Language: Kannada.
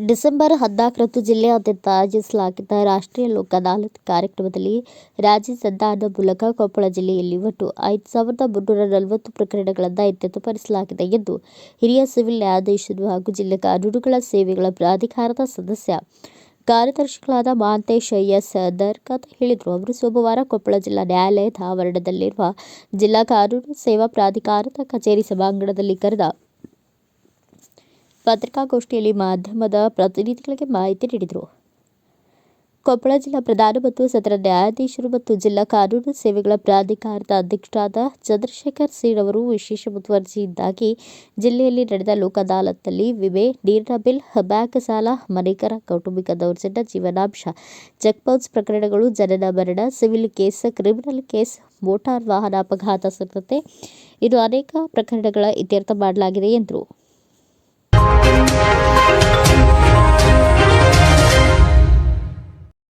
ಡಿಸೆಂಬರ್ ಹದಿನಾಲ್ಕರಂದು ಜಿಲ್ಲೆಯಾದ್ಯಂತ ಆಯೋಜಿಸಲಾಗಿದ್ದ ರಾಷ್ಟ್ರೀಯ ಲೋಕ ಅದಾಲತ್ ಕಾರ್ಯಕ್ರಮದಲ್ಲಿ ರಾಜ್ಯ ಸಂಧಾನದ ಮೂಲಕ ಕೊಪ್ಪಳ ಜಿಲ್ಲೆಯಲ್ಲಿ ಒಟ್ಟು ಐದು ಸಾವಿರದ ಮುನ್ನೂರ ನಲವತ್ತು ಪ್ರಕರಣಗಳನ್ನು ಇತ್ಯರ್ಥಪಡಿಸಲಾಗಿದೆ ಎಂದು ಹಿರಿಯ ಸಿವಿಲ್ ನ್ಯಾಯಾಧೀಶರು ಹಾಗೂ ಜಿಲ್ಲಾ ಕಾನೂನುಗಳ ಸೇವೆಗಳ ಪ್ರಾಧಿಕಾರದ ಸದಸ್ಯ ಕಾರ್ಯದರ್ಶಿಗಳಾದ ಮಹಾಂತೇಶ್ ಎಸ್ ದರ್ಕತ್ ಹೇಳಿದರು. ಅವರು ಸೋಮವಾರ ಕೊಪ್ಪಳ ಜಿಲ್ಲಾ ನ್ಯಾಯಾಲಯದ ಆವರಣದಲ್ಲಿರುವ ಜಿಲ್ಲಾ ಕಾನೂನು ಸೇವಾ ಪ್ರಾಧಿಕಾರದ ಕಚೇರಿ ಸಭಾಂಗಣದಲ್ಲಿ ಕರೆದ ಪತ್ರಿಕಾಗೋಷ್ಠಿಯಲ್ಲಿ ಮಾಧ್ಯಮದ ಪ್ರತಿನಿಧಿಗಳಿಗೆ ಮಾಹಿತಿ ನೀಡಿದರು. ಕೊಪ್ಪಳ ಜಿಲ್ಲಾ ಪ್ರಧಾನ ಮತ್ತು ಸತ್ರ ನ್ಯಾಯಾಧೀಶರು ಮತ್ತು ಜಿಲ್ಲಾ ಕಾನೂನು ಸೇವೆಗಳ ಪ್ರಾಧಿಕಾರದ ಅಧ್ಯಕ್ಷರಾದ ಚಂದ್ರಶೇಖರ್ ಸಿಂಗ್ ಅವರು ವಿಶೇಷ ಮುತುವರ್ಜಿಯಿಂದಾಗಿ ಜಿಲ್ಲೆಯಲ್ಲಿ ನಡೆದ ಲೋಕ ಅದಾಲತ್ನಲ್ಲಿ ವಿಮೆ, ನೀರಿನ ಬಿಲ್, ಬ್ಯಾಂಕ್ ಸಾಲ, ಮನೆಕರ, ಕೌಟುಂಬಿಕ ದೌರ್ಜನ್ಯ, ಜೀವನಾಂಶ, ಚೆಕ್ ಬೌನ್ಸ್ ಪ್ರಕರಣಗಳು, ಜನನ ಮರಣ, civil case, criminal case, motor ವಾಹನ ಅಪಘಾತ ಸೇರಿದಂತೆ ಇನ್ನು ಅನೇಕ ಪ್ರಕರಣಗಳ ಇತ್ಯರ್ಥ ಮಾಡಲಾಗಿದೆ ಎಂದರು.